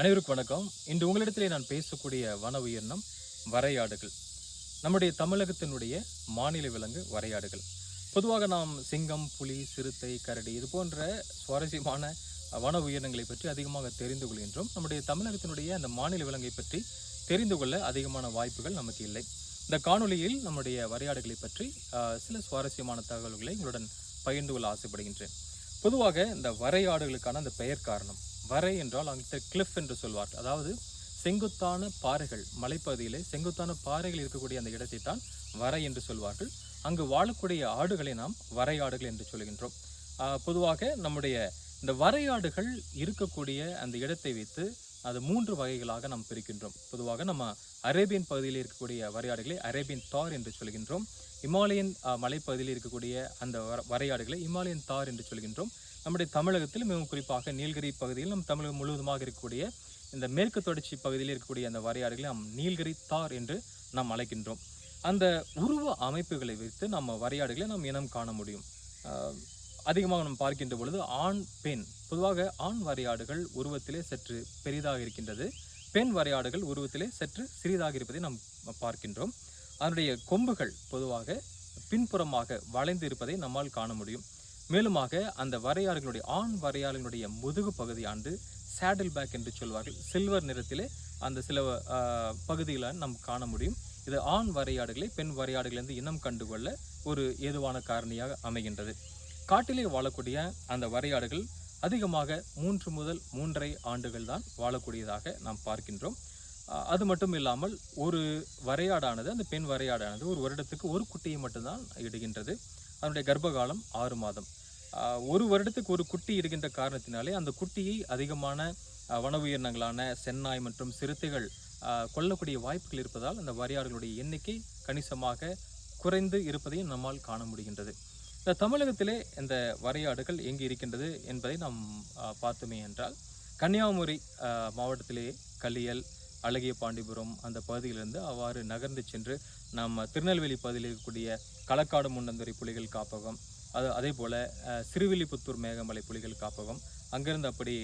அனைவருக்கும் வணக்கம். இன்று உங்களிடத்திலே நான் பேசக்கூடிய வன உயிரினம் வரையாடுகள். நம்முடைய தமிழகத்தினுடைய மாநில விலங்கு வரையாடுகள். பொதுவாக நாம் சிங்கம் புலி சிறுத்தை கரடி இது போன்ற சுவாரஸ்யமான வன உயிரினங்களை பற்றி அதிகமாக தெரிந்து கொள்கின்றோம். நம்முடைய தமிழகத்தினுடைய அந்த மாநில விலங்கை பற்றி தெரிந்து கொள்ள அதிகமான வாய்ப்புகள் நமக்கு இல்லை. இந்த காணொலியில் நம்முடைய வரையாடுகளை பற்றி சில சுவாரஸ்யமான தகவல்களை உங்களுடன் பகிர்ந்து கொள்ள ஆசைப்படுகின்றேன். பொதுவாக இந்த வரையாடுகளுக்கான அந்த பெயர் காரணம் வரை என்றால் அங்கே கிளிஃப் என்று சொல்வார். அதாவது செங்குத்தான பாறைகள் மலைப்பகுதியிலே செங்குத்தான பாறைகள் இருக்கக்கூடிய அந்த இடத்தை தான் வரை என்று சொல்வார்கள். அங்கு வாழக்கூடிய ஆடுகளை நாம் வரையாடுகள் என்று சொல்கின்றோம். பொதுவாக நம்முடைய இந்த வரையாடுகள் இருக்கக்கூடிய அந்த இடத்தை வைத்து அது மூன்று வகைகளாக நாம் பிரிக்கின்றோம். பொதுவாக நம்ம அரேபியன் பகுதியில் இருக்கக்கூடிய வரையாடுகளை அரேபியன் தார் என்று சொல்கின்றோம். இமாலயன் மலைப்பகுதியில் இருக்கக்கூடிய அந்த வரையாடுகளை இமாலயன் தார் என்று சொல்கின்றோம். நம்முடைய தமிழகத்தில் மிகவும் குறிப்பாக நீலகிரி பகுதியில் நம் தமிழகம் முழுவதுமாக இருக்கக்கூடிய இந்த மேற்கு தொடர்ச்சி பகுதியில் இருக்கக்கூடிய அந்த வரையாடுகளை நாம் நீலகிரி தார் என்று நாம் அழைக்கின்றோம். அந்த உருவ அமைப்புகளை வைத்து நம்ம வரையாடுகளை நாம் இனம் காண முடியும். அதிகமாக நாம் பார்க்கின்ற பொழுது ஆண் பெண். பொதுவாக ஆண் வரையாடுகள் உருவத்திலே சற்று பெரிதாக இருக்கின்றது. பெண் வரையாடுகள் உருவத்திலே சற்று சிறிதாக இருப்பதை நாம் பார்க்கின்றோம். அதனுடைய கொம்புகள் பொதுவாக பின்புறமாக வளைந்து இருப்பதை நம்மால் காண முடியும். மேலுமாக அந்த வரையாடுகளுடைய ஆண் வரையாடுகளுடைய முதுகு பகுதியாண்டு சேடில் பேக் என்று சொல்வார்கள். சில்வர் நிறத்திலே அந்த சில ஆஹ், பகுதிகளை நாம் காண முடியும். இது ஆண் வரையாடுகளை பெண் வரையாடுகளிலிருந்து இனம் கண்டுகொள்ள ஒரு ஏதுவான காரணியாக அமைகின்றது. காட்டிலே வாழக்கூடிய அந்த வரையாடுகள் அதிகமாக மூன்று முதல் மூன்றரை ஆண்டுகள் தான் வாழக்கூடியதாக நாம் பார்க்கின்றோம். அது மட்டும் இல்லாமல் ஒரு வரையாடானது அந்த பெண் வரையாடானது ஒரு வருடத்துக்கு ஒரு குட்டியை மட்டும்தான் இடுகின்றது. அதனுடைய கர்ப்பகாலம் ஆறு மாதம். ஒரு வருடத்துக்கு ஒரு குட்டி இருக்கின்ற காரணத்தினாலே அந்த குட்டியை அதிகமான வன உயிரினங்களான சென்னாய் மற்றும் சிறுத்தைகள் கொல்லக்கூடிய வாய்ப்புகள் இருப்பதால் அந்த வரையாடுகளுடைய எண்ணிக்கை கணிசமாக குறைந்து இருப்பதையும் நம்மால் காண முடிகின்றது. இந்த தமிழகத்திலே இந்த வரையாடுகள் எங்கு இருக்கின்றது என்பதை நாம் பார்த்துமே பார்த்தோமே என்றால் கன்னியாகுமரி மாவட்டத்திலேயே மாவட்டத்திலே கலியல் அழகிய பாண்டிபுரம் அந்த பகுதியிலிருந்து அவ்வாறு நகர்ந்து சென்று நம்ம திருநெல்வேலி பகுதியில் இருக்கக்கூடிய களக்காடு முன்னந்துறை புலிகள் காப்பகம் அது அதே போல் சிறுவில்லிபுத்தூர் மேகமலை புலிகள் காப்பகம் அங்கிருந்து அப்படி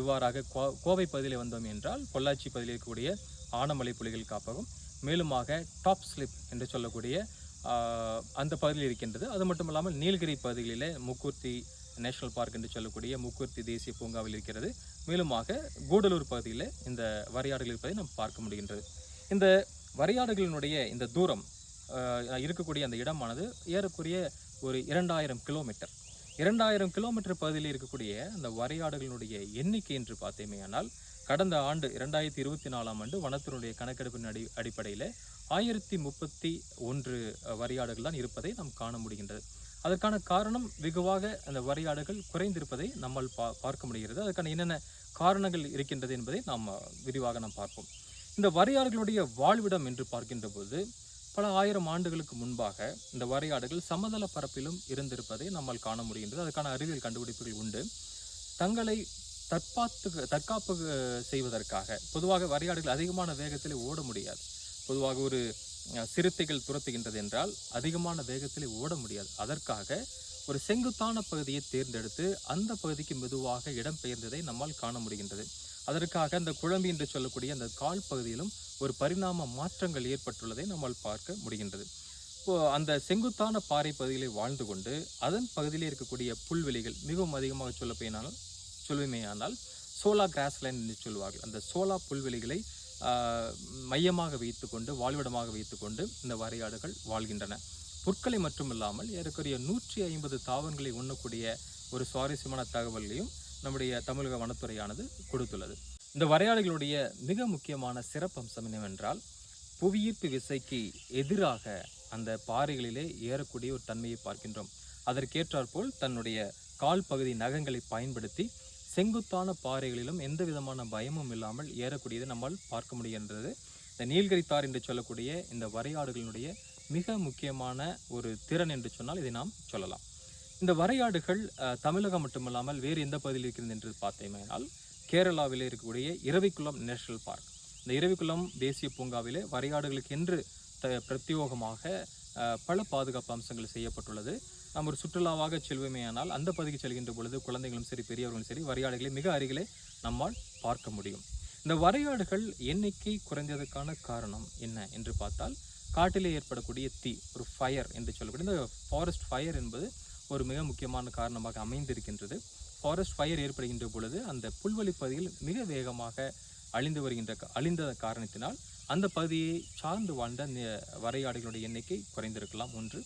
இவ்வாறாக கோ கோவை பகுதியில் வந்தோம் என்றால் பொள்ளாச்சி பகுதியில் இருக்கக்கூடிய ஆனமலை புலிகள் காப்பகம் மேலுமாக டாப் ஸ்லிப் என்று சொல்லக்கூடிய அந்த பகுதியில் இருக்கின்றது. அது மட்டும் இல்லாமல் நீலகிரி பகுதிகளில் முக்கூர்த்தி நேஷனல் பார்க் என்று சொல்லக்கூடிய முக்கூர்த்தி தேசிய பூங்காவில் இருக்கிறது. மேலுமாக கூடலூர் பகுதியில் இந்த வரையாடுகள் இருப்பதை நாம் பார்க்க முடிகின்றது. இந்த வரையாடுகளினுடைய இந்த தூரம் ஆஹ், இருக்கக்கூடிய அந்த இடமானது ஏறக்குரிய ஒரு இரண்டாயிரம் கிலோமீட்டர். இரண்டாயிரம் கிலோமீட்டர் பகுதியில் இருக்கக்கூடிய அந்த வரையாடுகளினுடைய எண்ணிக்கை என்று பார்த்தேமேயானால் கடந்த ஆண்டு இரண்டாயிரத்தி இருபத்தி நாலாம் ஆண்டு வனத்தினுடைய கணக்கெடுப்பின் அடி அடிப்படையில் ஆயிரத்தி முப்பத்தி ஒன்று வரையாடுகள் தான் இருப்பதை நாம் காண முடிகின்றது. அதற்கான காரணம் வெகுவாக அந்த வரையாடுகள் குறைந்திருப்பதை நம்மால் பா பார்க்க முடிகிறது. அதுக்கான என்னென்ன காரணங்கள் இருக்கின்றது என்பதை நாம் விரிவாக நாம் பார்ப்போம். இந்த வரையாடுகளுடைய வாழ்விடம் என்று பார்க்கின்ற போது பல ஆயிரம் ஆண்டுகளுக்கு முன்பாக இந்த வரையாடுகள் சமதள பரப்பிலும் இருந்திருப்பதை நம்மால் காண முடிகின்றது. அதுக்கான அறிவியல் கண்டுபிடிப்புகள் உண்டு. தங்களை தற்பாத்து தற்காப்பு செய்வதற்காக பொதுவாக வரையாடுகள் அதிகமான வேகத்தில் ஓட முடியாது. பொதுவாக ஒரு சிறுத்தைகள் துரத்துகின்றது என்றால் அதிகமான வேகத்தில் ஓட முடியாது. அதற்காக ஒரு செங்குத்தான பகுதியை தேர்ந்தெடுத்து அந்த பகுதிக்கு மெதுவாக இடம்பெயர்ந்ததை நம்மால் காண முடிகின்றது. அதற்காக அந்த குழம்பி என்று சொல்லக்கூடிய அந்த கால் பகுதியிலும் ஒரு பரிணாம மாற்றங்கள் ஏற்பட்டுள்ளதை நம்மால் பார்க்க முடிகின்றது. இப்போ அந்த செங்குத்தான பாறை பகுதியிலே வாழ்ந்து கொண்டு அதன் பகுதியிலே இருக்கக்கூடிய புல்வெளிகள் மிகவும் அதிகமாக சொல்ல போயினால் சொல்லுமேயானால் சோலா கிராஸ்லேண்ட் என்று சொல்வார்கள் அந்த சோலா புல்வெளிகளை மையமாக வைத்துக்கொண்டு வாழ்விடமாக வைத்துக்கொண்டு இந்த வரையாடுகள் வாழ்கின்றன. புற்களை மட்டுமில்லாமல் ஏறக்குறைய நூற்றி ஐம்பது தாவரங்களை உண்ணக்கூடிய ஒரு சுவாரஸ்யமான தகவலையும் நம்முடைய தமிழக வனத்துறையானது கொடுத்துள்ளது. இந்த வரையாடுகளுடைய மிக முக்கியமான சிறப்பம்சம் என்னவென்றால் புவியீர்ப்பு விசைக்கு எதிராக அந்த பாறைகளிலே ஏறக்கூடிய ஒரு தன்மையை பார்க்கின்றோம். அதற்கேற்றாற்போல் தன்னுடைய கால் பகுதி நகங்களை பயன்படுத்தி செங்குத்தான பாறைகளிலும் எந்த விதமான பயமும் இல்லாமல் ஏறக்கூடியதை நம்மால் பார்க்க முடிகின்றது இந்த நீல்கரித்தார் என்று சொல்லக்கூடிய இந்த வரையாடுகளினுடைய மிக முக்கியமான ஒரு திறன் என்று சொன்னால் இதை நாம் சொல்லலாம். இந்த வரையாடுகள் தமிழகம் மட்டுமல்லாமல் வேறு எந்த பகுதியில் இருக்கிறது என்று பார்த்தேனால் கேரளாவில் இருக்கக்கூடிய இரவிக்குளம் நேஷனல் பார்க். இந்த இரவிக்குளம் தேசிய பூங்காவிலே வரையாடுகளுக்கு என்று த பிரத்யோகமாக பல பாதுகாப்பு அம்சங்கள் செய்யப்பட்டுள்ளது. நாம் ஒரு சுற்றுலாவாக செல்வோமேயானால் அந்த பகுதிக்கு செல்கின்ற பொழுது குழந்தைகளும் சரி பெரியவர்களும் சரி வரையாடுகளை மிக அருகிலே நம்மால் பார்க்க முடியும். இந்த வரையாடுகள் எண்ணிக்கை குறைந்ததுக்கான காரணம் என்ன என்று பார்த்தால் காட்டிலே ஏற்படக்கூடிய தீ ஒரு ஃபயர் என்று சொல்லக்கூடிய இந்த ஃபாரஸ்ட் ஃபயர் என்பது ஒரு மிக முக்கியமான காரணமாக அமைந்திருக்கின்றது. ஃபாரஸ்ட் ஃபயர் ஏற்படுகின்ற பொழுது அந்த புல்வெளி பகுதியில் மிக வேகமாக அழிந்து வருகின்ற அழிந்த காரணத்தினால் அந்த பகுதியை சார்ந்து வாழ்ந்த வரையாடுகளுடைய எண்ணிக்கை குறைந்திருக்கலாம். ஒன்று.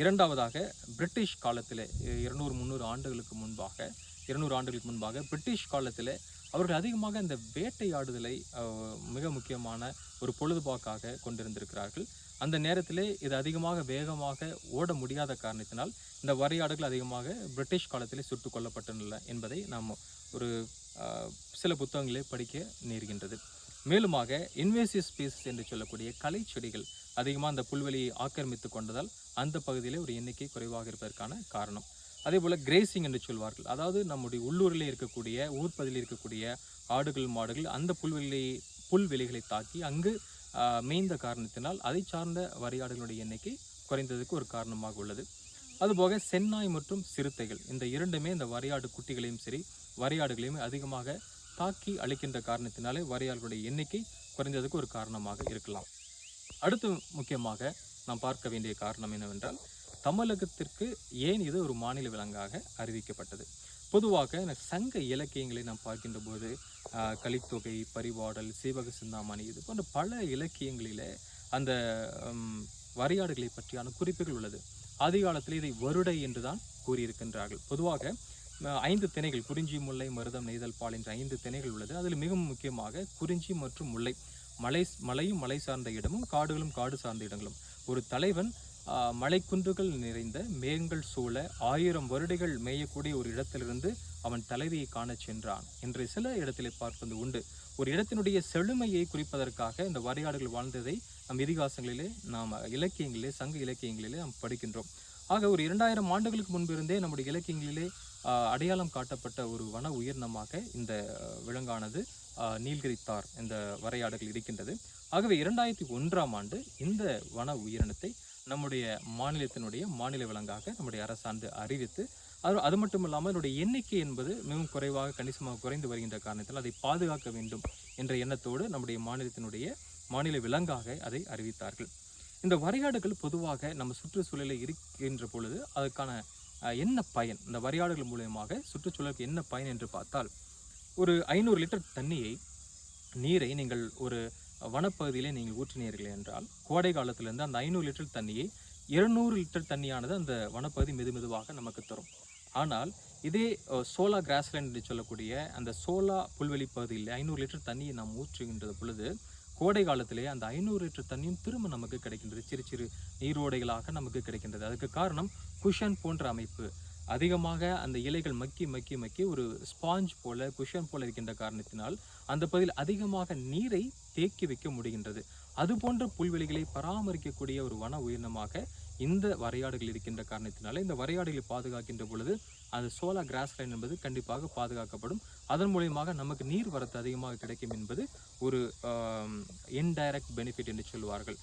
இரண்டாவதாக பிரிட்டிஷ் காலத்தில் இருநூறு முந்நூறு ஆண்டுகளுக்கு முன்பாக இருநூறு ஆண்டுகளுக்கு முன்பாக பிரிட்டிஷ் காலத்தில் அவர்கள் அதிகமாக இந்த வேட்டையாடுதலை மிக முக்கியமான ஒரு பொழுதுபோக்காக கொண்டிருந்திருக்கிறார்கள். அந்த நேரத்திலே இது அதிகமாக வேகமாக ஓட முடியாத காரணத்தினால் இந்த வரையாடுகள் அதிகமாக பிரிட்டிஷ் காலத்திலே சுட்டுக் கொல்லப்பட்டுள்ள என்பதை நாம் ஒரு சில புத்தகங்களே படிக்க நேர்கின்றது. மேலுமாக இன்வேசிவ் ஸ்பீசிஸ் என்று சொல்லக்கூடிய கலை செடிகள் அதிகமாக அந்த புல்வெளியை ஆக்கிரமித்து கொண்டதால் அந்த பகுதியிலே ஒரு எண்ணிக்கை குறைவாக இருப்பதற்கான காரணம். அதே போல் கிரேசிங் என்று சொல்வார்கள். அதாவது நம்முடைய உள்ளூரில் இருக்கக்கூடிய ஊர்ப்பகுதியில் இருக்கக்கூடிய ஆடுகள் மாடுகள் அந்த புல்வெளி புல்வெளிகளை தாக்கி அங்கு ஆஹ், மேய்ந்த காரணத்தினால் அதை சார்ந்த வரையாடுகளுடைய எண்ணிக்கை குறைந்ததுக்கு ஒரு காரணமாக உள்ளது. அதுபோக செந்நாய் மற்றும் சிறுத்தைகள் இந்த இரண்டுமே இந்த வரையாடு குட்டிகளையும் சரி வரையாடுகளையும் அதிகமாக தாக்கி அழிக்கின்ற காரணத்தினாலே வரையாளர்களுடைய எண்ணிக்கை குறைந்ததுக்கு ஒரு காரணமாக இருக்கலாம். அடுத்து முக்கியமாக நாம் பார்க்க வேண்டிய காரணம் என்னவென்றால் தமிழகத்திற்கு ஏன் இது ஒரு மாநில விலங்காக அறிவிக்கப்பட்டது? பொதுவாக எனக்கு சங்க இலக்கியங்களை நாம் பார்க்கின்ற போது ஆஹ், கலித்தொகை பரிவாடல் சீவக சிந்தாமணி இது போன்ற பல இலக்கியங்களிலே அந்த ஹம், வரையாடுகளை பற்றியான குறிப்புகள் உள்ளது. ஆதி காலத்தில் இதை வருடை என்றுதான் கூறியிருக்கின்றார்கள். பொதுவாக ஐந்து திணைகள் குறிஞ்சி முல்லை மருதம் நெய்தல் பால் என்ற ஐந்து திணைகள் உள்ளது. அதில் மிகவும் முக்கியமாக குறிஞ்சி மற்றும் முல்லை. மலை மலையும் மலை சார்ந்த இடமும் காடுகளும் காடு சார்ந்த இடங்களும். ஒரு தலைவன் மலைக்குன்றுகள் நிறைந்த மேகங்கள் சூழ ஆயிரம் வருடைகள் மேயக்கூடிய ஒரு இடத்திலிருந்து அவன் தலைவியை காணச் சென்றான் என்று சில இடத்திலே பார்ப்பது உண்டு. ஒரு இடத்தினுடைய செழுமையை குறிப்பதற்காக இந்த வரையாடுகள் வாழ்ந்ததை நம் இதிகாசங்களிலே நாம் இலக்கியங்களிலே சங்க இலக்கியங்களிலே நாம் படிக்கின்றோம். ஆக ஒரு இரண்டாயிரம் ஆண்டுகளுக்கு முன்பிருந்தே நம்முடைய இலக்கியங்களிலே அடையாளம் காட்டப்பட்ட ஒரு வன உயிரினமாக இந்த விலங்கானது நீல்கிரித்தார் இந்த வரையாடுகள் இருக்கின்றது. ஆகவே இரண்டாயிரத்தி ஒன்றாம் ஆண்டு இந்த வன உயிரினத்தை நம்முடைய மாநிலத்தினுடைய மாநில விலங்காக நம்முடைய அரசாண்டு அறிவித்து அது அது மட்டும் இல்லாமல் அதனுடைய எண்ணிக்கை என்பது மிகவும் குறைவாக கணிசமாக குறைந்து வருகின்ற காரணத்தில் அதை பாதுகாக்க வேண்டும் என்ற எண்ணத்தோடு நம்முடைய மாநிலத்தினுடைய மாநில விலங்காக அதை அறிவித்தார்கள். இந்த வரையாடுகள் பொதுவாக நம்ம சுற்றுச்சூழலில் இருக்கின்ற பொழுது அதுக்கான என்ன பயன்? இந்த வரையாடுகள் மூலியமாக சுற்றுச்சூழலுக்கு என்ன பயன் என்று பார்த்தால் ஒரு ஐநூறு லிட்டர் தண்ணியை நீரை நீங்கள் ஒரு வனப்பகுதியிலே நீங்கள் ஊற்றினீர்கள் என்றால் கோடை காலத்திலிருந்து அந்த ஐநூறு லிட்டர் தண்ணியை இருநூறு லிட்டர் தண்ணியானது அந்த வனப்பகுதி மெது மெதுவாக நமக்கு தரும். ஆனால் இதே சோலா கிராஸ்லேண்ட் என்று சொல்லக்கூடிய அந்த சோலா புல்வெளி பகுதியில் ஐநூறு லிட்டர் தண்ணியை நாம் ஊற்றுகின்ற பொழுது கோடை காலத்திலே அந்த ஐநூறு லிட்டர் தண்ணியும் திரும்ப நமக்கு கிடைக்கின்றது. சிறு சிறு நீரோடைகளாக நமக்கு கிடைக்கின்றது. அதுக்கு காரணம் குஷன் போன்ற அமைப்பு. அதிகமாக அந்த இலைகள் மக்கி மக்கி மக்கி ஒரு ஸ்பாஞ்ச் போல குஷன் போல இருக்கின்ற காரணத்தினால் அந்த பகுதியில் அதிகமாக நீரை தேக்கி வைக்க முடிகின்றது. அது போன்ற புல்வெளிகளை பராமரிக்கக்கூடிய ஒரு வன உயிரினமாக இந்த வரையாடுகள் இருக்கின்ற காரணத்தினால இந்த வரையாடுகளை பாதுகாக்கின்ற பொழுது அந்த சோலா கிராஸ் லைன் என்பது கண்டிப்பாக பாதுகாக்கப்படும். அதன் மூலியமாக நமக்கு நீர் வரத்து அதிகமாக கிடைக்கும் என்பது ஒரு இன்டைரக்ட் பெனிஃபிட் என்று சொல்வார்கள்.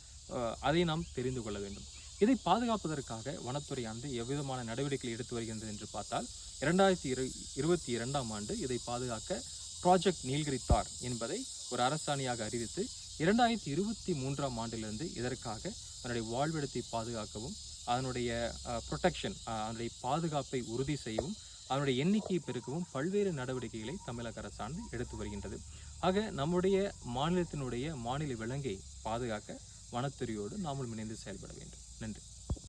அதை நாம் தெரிந்து கொள்ள வேண்டும். இதை பாதுகாப்பதற்காக வனத்துறையானது எவ்விதமான நடவடிக்கைகள் எடுத்து வருகின்றது என்று பார்த்தால் இரண்டாயிரத்தி இரு இருபத்தி இரண்டாம் ஆண்டு இதை பாதுகாக்க ப்ராஜெக்ட் நீல்கிரித்தார் என்பதை ஒரு அரசாணியாக அறிவித்து இரண்டாயிரத்தி இருபத்தி மூன்றாம் ஆண்டிலிருந்து இதற்காக அதனுடைய வாழ்விடத்தை பாதுகாக்கவும் அதனுடைய ப்ரொடெக்ஷன் அதனுடைய பாதுகாப்பை உறுதி செய்யவும் அதனுடைய எண்ணிக்கையை பெருக்கவும் பல்வேறு நடவடிக்கைகளை தமிழக அரசானது எடுத்து வருகின்றது. ஆக நம்முடைய மாநிலத்தினுடைய மாநில விலங்கை பாதுகாக்க வனத்துறையோடு நாமும் இணைந்து செயல்பட வேண்டும். நன்றி.